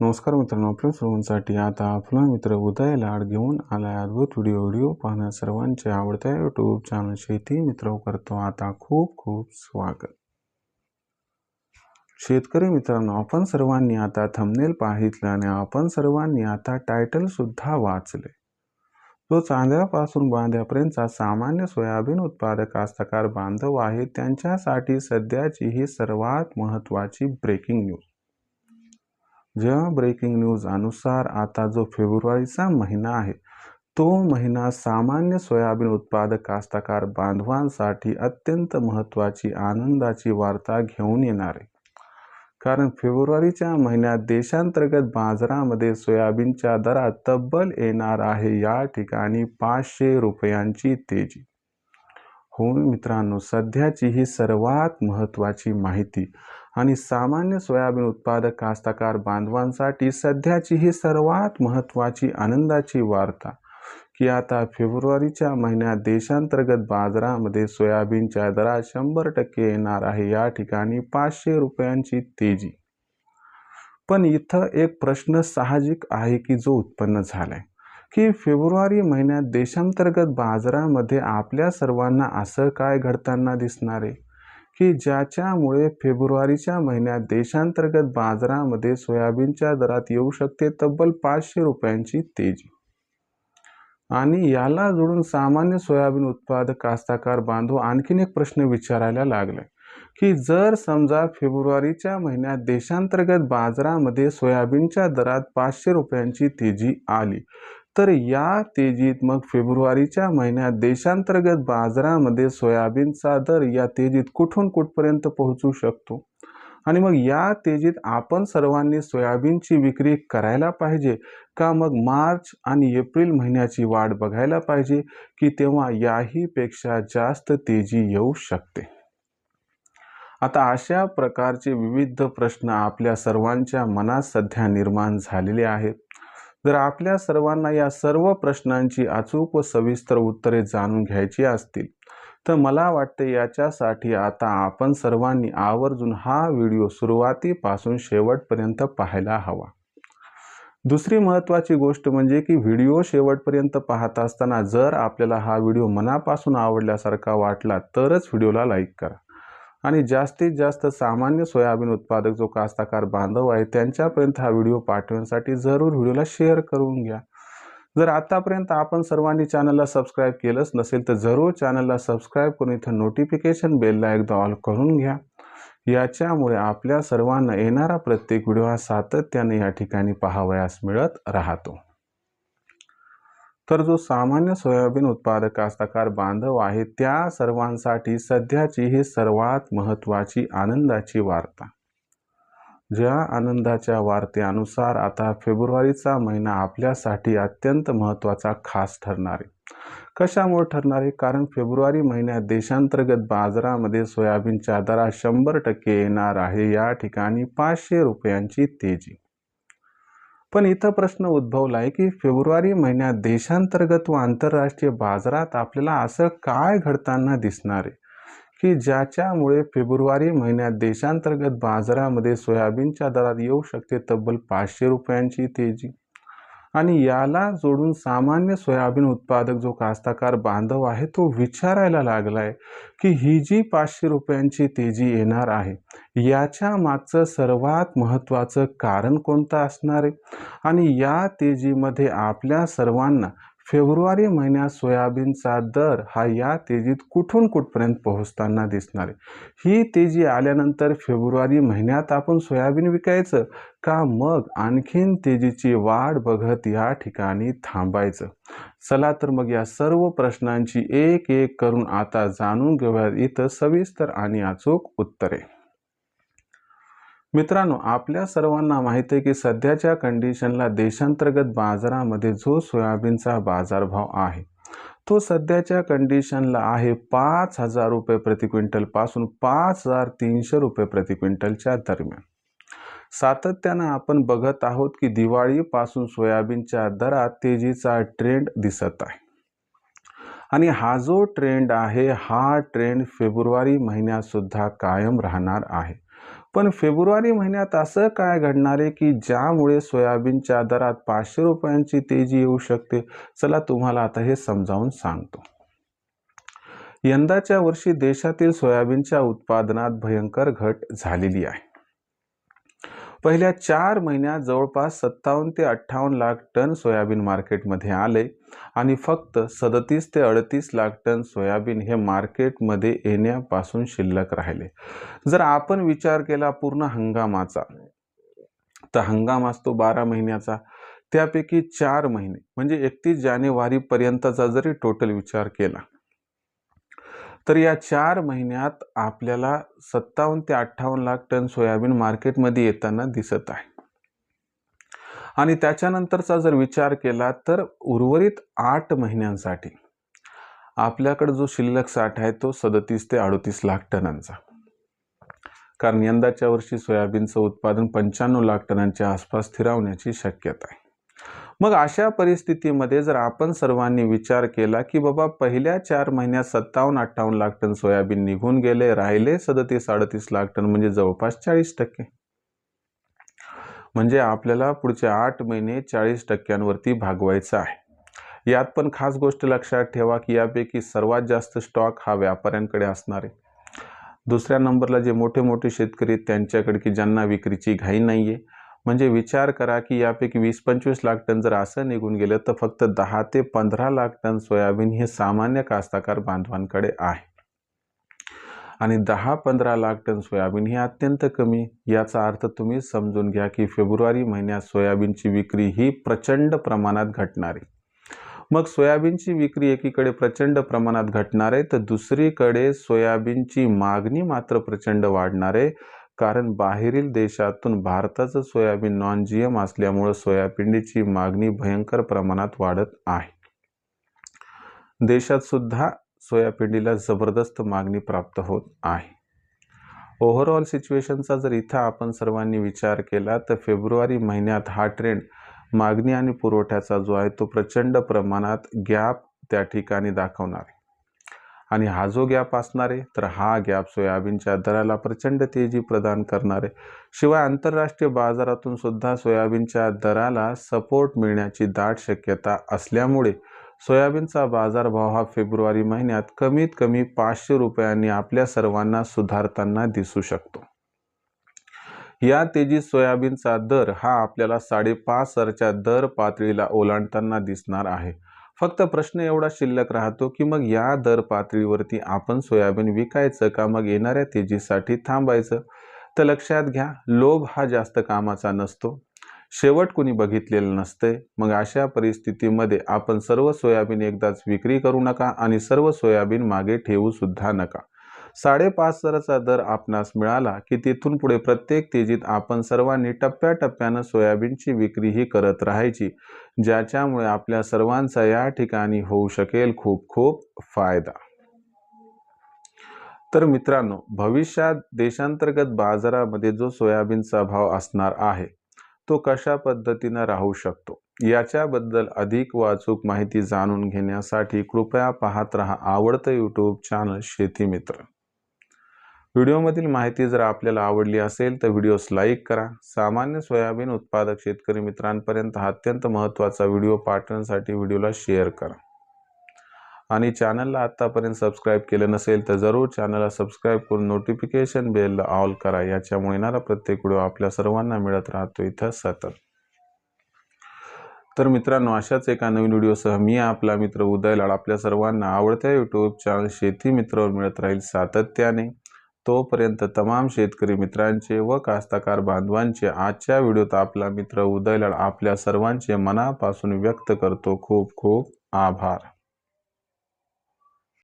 नमस्कार मित्रांनो आपल्या सर्वांसाठी आता आपला मित्र उदय लाड घेऊन आलाय अद्भुत व्हिडिओ व्हिडिओ पाहण्या सर्वांचे आवडत्या यूट्यूब चॅनल शेती मित्र करतो. आता खूप खूप स्वागत. शेतकरी मित्रांनो आपण सर्वांनी आता थंबनेल पाहितलं आणि आपण सर्वांनी आता टायटल सुद्धा वाचले. जो चांद्यापासून बांध्यापर्यंतचा सामान्य सोयाबीन उत्पादक कास्तकार बांधव आहे त्यांच्यासाठी सध्याची ही सर्वात महत्त्वाची ब्रेकिंग न्यूज ज्या ब्रेकिंग न्यूज अनुसार आता जो फेब्रुवारीचा महिना आहे तो महिना सामान्य सोयाबीन उत्पादक कास्तकार बांधवांसाठी अत्यंत महत्त्वाची आनंदाची वार्ता घेऊन येणार आहे. कारण फेब्रुवारीच्या महिन्यात देशांतर्गत बाजारामध्ये सोयाबीनच्या दरात तब्बल येणार आहे या ठिकाणी पाचशे रुपयांची तेजी. हो मित्रांनो सध्याची ही सर्वात महत्त्वाची माहिती. आणि सामान्य सोयाबीन उत्पादक कास्तकार बांधवांसाठी सध्याची ही सर्वात महत्त्वाची आनंदाची वार्ता की आता फेब्रुवारीच्या महिन्यात देशांतर्गत बाजारामध्ये सोयाबीनच्या दरात शंभर टक्के येणार आहे. या ठिकाणी पाचशे रुपयांची तेजी. पण इथं एक प्रश्न साहजिक आहे की जो उत्पन्न झालाय की फेब्रुवारी महिन्यात देशांतर्गत बाजारामध्ये आपल्या सर्वांना असं काय घडताना दिसणार आहे? की ज्याच्यामुळे फेब्रुवारीच्या महिन्यात देशांतर्गत बाजारामध्ये सोयाबीनच्या दरात येऊ शकते तब्बल पाचशे रुपयांची तेजी. आणि याला जोडून सामान्य सोयाबीन उत्पादक कास्ताकार बांधव आणखीन एक प्रश्न विचारायला लागलाय की जर समजा फेब्रुवारीच्या महिन्यात देशांतर्गत बाजारामध्ये सोयाबीनच्या दरात पाचशे रुपयांची तेजी आली तर या तेजीत मग फेब्रुवारीच्या महिन्यात देशांतर्गत बाजारामध्ये सोयाबीनचा दर या तेजीत कुठून कुठपर्यंत पोहोचू शकतो? आणि मग या तेजीत आपण सर्वांनी सोयाबीनची विक्री करायला पाहिजे का मग मार्च आणि एप्रिल महिन्याची वाट बघायला पाहिजे की तेव्हा याहीपेक्षा जास्त तेजी येऊ शकते? आता अशा प्रकारचे विविध प्रश्न आपल्या सर्वांच्या मनात सध्या निर्माण झालेले आहेत. जर आपल्या सर्वांना या सर्व प्रश्नांची अचूक व सविस्तर उत्तरे जाणून घ्यायची असतील तर मला वाटते याच्यासाठी आता आपण सर्वांनी आवर्जून हा व्हिडिओ सुरुवातीपासून शेवटपर्यंत पाहायला हवा. दुसरी महत्त्वाची गोष्ट म्हणजे की व्हिडिओ शेवटपर्यंत पाहत असताना जर आपल्याला हा व्हिडिओ मनापासून आवडल्यासारखा वाटला तरच व्हिडिओला लाईक करा. आणि जास्तीत जास्त सामान्य सोयाबीन उत्पादक जो कास्ताकार बांधव आहे त्यांच्यापर्यंत हा व्हिडिओ पाठवण्यासाठी जरूर व्हिडिओला शेअर करून घ्या. जर आतापर्यंत आपण सर्वांनी चॅनलला सबस्क्राईब केलंच नसेल तर जरूर चॅनलला सबस्क्राईब करून इथं नोटिफिकेशन बेलला एकदा ऑल करून घ्या. याच्यामुळे आपल्या सर्वांना येणारा प्रत्येक व्हिडिओ हा सातत्याने या ठिकाणी पाहावयास मिळत राहतो. तर जो सामान्य सोयाबीन उत्पादक कास्तकार बांधव आहे त्या सर्वांसाठी सध्याची ही सर्वात महत्त्वाची आनंदाची वार्ता. ज्या आनंदाच्या वार्तेनुसार आता फेब्रुवारीचा महिना आपल्यासाठी अत्यंत महत्त्वाचा खास ठरणार आहे. कशामुळे ठरणार आहे? कारण फेब्रुवारी महिन्यात देशांतर्गत बाजारामध्ये सोयाबीनच्या दरात शंभर टक्के येणार आहे. या ठिकाणी पाचशे रुपयांची तेजी. पण इथं प्रश्न उद्भवला आहे की फेब्रुवारी महिन्यात देशांतर्गत व आंतरराष्ट्रीय बाजारात आपल्याला असं काय घडताना दिसणार आहे? की ज्याच्यामुळे फेब्रुवारी महिन्यात देशांतर्गत बाजारामध्ये सोयाबीनच्या दरात येऊ शकते तब्बल पाचशे रुपयांची तेजी? आणि याला जोडून सामान्य सोयाबीन उत्पादक जो कास्ताकार बांधव आहे तो विचारायला लागला आहे की ही जी पाचशे रुपयांची तेजी येणार आहे याच्या मागचं सर्वात महत्त्वाचं कारण कोणतं असणार आहे? आणि या तेजीमध्ये आपल्या सर्वांना फेब्रुवारी महिन्यात सोयाबीनचा दर हा या तेजीत कुठून कुठपर्यंत पोहोचताना दिसणार आहे? ही तेजी आल्यानंतर फेब्रुवारी महिन्यात आपण सोयाबीन विकायचं का? मग आणखीन तेजीची वाढ बघत या ठिकाणी थांबायचं. चला तर मग या सर्व प्रश्नांची एक एक करून आता जाणून घेऊयात. इथं सविस्तर आणि अचूक उत्तरे. मित्रांनो आपल्या सर्वांना माहिती आहे की सध्याच्या कंडिशनला देशांतर्गत बाजारामध्ये जो सोयाबीनचा बाजारभाव आहे तो सध्याच्या कंडिशनला आहे पाच हजार रुपये प्रति क्विंटलपासून पाच हजार तीनशे रुपये प्रति क्विंटलच्या दरम्यान. सातत्यानं आपण बघत आहोत की दिवाळीपासून सोयाबीनच्या दरात तेजीचा ट्रेंड दिसत आहे. आणि हा जो ट्रेंड आहे हा ट्रेंड फेब्रुवारी महिन्यात सुद्धा कायम राहणार आहे. पण फेब्रुवारी महिन्यात असं काय घडणार आहे की ज्यामुळे सोयाबीनच्या दरात पाचशे रुपयांची तेजी येऊ शकते? चला तुम्हाला आता हे समजावून सांगतो. यंदाच्या वर्षी देशातील सोयाबीनच्या उत्पादनात भयंकर घट झालेली आहे. पहिल्या चार महिन्यात जवळपास सत्तावन्न ते अठ्ठावन्न लाख टन सोयाबीन मार्केटमध्ये आले आणि फक्त सदतीस ते अडतीस लाख टन सोयाबीन हे मार्केटमध्ये येण्यापासून शिल्लक राहिले. जर आपण विचार केला पूर्ण हंगामाचा तर हंगाम असतो बारा महिन्याचा. त्यापैकी चार महिने म्हणजे एकतीस जानेवारीपर्यंतचा जरी टोटल विचार केला तर या चार महिन्यात आपल्याला सत्तावन्न ते अठ्ठावन्न लाख टन सोयाबीन मार्केटमध्ये येताना दिसत आहे. आणि त्याच्यानंतरचा जर विचार केला तर उर्वरित आठ महिन्यांसाठी आपल्याकडे जो शिल्लक साठ आहे तो सदतीस ते अडतीस लाख टनांचा. कारण यंदाच्या वर्षी सोयाबीनचं उत्पादन पंच्याण्णव लाख टनांच्या आसपास स्थिरावण्याची शक्यता आहे. मग अशा परिस्थितीमध्ये जर आपण सर्वांनी विचार केला की बाबा पहिल्या चार महिन्यात सत्तावन्न अठ्ठावन्न लाख टन सोयाबीन निघून गेले राहिले सदतीस साडतीस लाख टन म्हणजे जवळपास चाळीस टक्के. म्हणजे आपल्याला पुढचे आठ महिने चाळीस टक्क्यांवरती भागवायचं आहे. यात पण खास गोष्ट लक्षात ठेवा की यापैकी सर्वात जास्त स्टॉक हा व्यापाऱ्यांकडे असणार आहे. दुसऱ्या नंबरला जे मोठे मोठे शेतकरी त्यांच्याकडे की ज्यांना विक्रीची घाई नाही आहे म्हणजे विचार करा की यापैकी वीस पंचवीस लाख टन जर असं निघून गेलं तर फक्त दहा ते पंधरा लाख टन सोयाबीन हे सामान्य कास्ताकार बांधवांकडे आहे. आणि दहा पंधरा लाख टन सोयाबीन हे अत्यंत कमी याचा अर्थ तुम्ही समजून घ्या की फेब्रुवारी महिन्यात सोयाबीनची विक्री ही प्रचंड प्रमाणात घटणार. आहे मग सोयाबीनची विक्री एकीकडे प्रचंड प्रमाणात घटणार आहे तर दुसरीकडे सोयाबीनची मागणी मात्र प्रचंड वाढणार आहे कारण बाहेरील देशातून भारताचं सोयाबीन नॉन जी एम असल्यामुळं सोयाबीनची मागणी भयंकर प्रमाणात वाढत आहे. देशात सुद्धा सोयाबीनला जबरदस्त मागणी प्राप्त होत आहे. ओव्हरऑल सिच्युएशनचा जर इथं आपण सर्वांनी विचार केला तर फेब्रुवारी महिन्यात हा ट्रेंड मागणी आणि पुरवठ्याचा जो आहे तो प्रचंड प्रमाणात गॅप त्या ठिकाणी दाखवणार आहे. आणि हा जो गॅप असणार आहे तर हा गॅप सोयाबीनच्या दराला प्रचंड तेजी प्रदान करणार आहे. शिवाय आंतरराष्ट्रीय बाजारातून सुद्धा सोयाबीनच्या दराला सपोर्ट मिळण्याची दाट शक्यता असल्यामुळे सोयाबीनचा बाजारभाव हा फेब्रुवारी महिन्यात कमीत कमी पाचशे रुपयांनी आपल्या सर्वांना सुधारताना दिसू शकतो. या तेजीत सोयाबीनचा दर हा आपल्याला साडेपाच हजारच्या दर पातळीला ओलांडताना दिसणार आहे. फक्त प्रश्न एवढा शिल्लक राहतो की मग या दर पातळीवरती आपण सोयाबीन विकायचं का मग येणाऱ्या तेजीसाठी थांबायचं? तर लक्षात घ्या लोभ हा जास्त कामाचा नसतो. शेवट कुणी बघितलेलं नसतंय. मग अशा परिस्थितीमध्ये आपण सर्व सोयाबीन एकदाच विक्री करू नका आणि सर्व सोयाबीन मागे ठेवू सुद्धा नका. साडेपाच हजाराचा दर आपणास मिळाला की तिथून पुढे प्रत्येक तेजीत आपण सर्वांनी टप्प्याटप्प्यानं सोयाबीनची विक्रीही करत राहायची ज्याच्यामुळे आपल्या सर्वांचा या ठिकाणी होऊ शकेल खूप खूप फायदा. तर मित्रांनो भविष्यात देशांतर्गत बाजारामध्ये जो सोयाबीनचा भाव असणार आहे तो कशा पद्धतीनं राहू शकतो? याच्याबद्दल अधिक वाचूक माहिती जाणून घेण्यासाठी कृपया पाहत रहा आवडतं यूट्यूब चॅनल शेती मित्र. व्हिडिओमधील माहिती जर आपल्याला आवडली असेल तर व्हिडिओस लाईक करा. सामान्य सोयाबीन उत्पादक शेतकरी मित्रांपर्यंत हा अत्यंत महत्त्वाचा व्हिडिओ पाठवण्यासाठी व्हिडिओला शेअर करा. आणि चॅनलला आत्तापर्यंत सबस्क्राईब केलं नसेल तर जरूर चॅनलला सबस्क्राईब करून नोटिफिकेशन बेलला ऑल करा. याच्यामुळे येणारा प्रत्येक व्हिडिओ आपल्या सर्वांना मिळत राहतो. इथं सतत. तर मित्रांनो अशाच एका नवीन व्हिडिओसह मी आपला मित्र उदय लाड आपल्या सर्वांना आवडत्या यूट्यूब चॅनल शेती मित्रावर मिळत राहील सातत्याने. तोपर्यंत तमाम शेतकरी मित्रांचे व कास्तकार बांधवांचे आजच्या व्हिडिओत आपला मित्र उदयलाल आपल्या सर्वांचे मनापासून व्यक्त करतो खूप खूप आभार.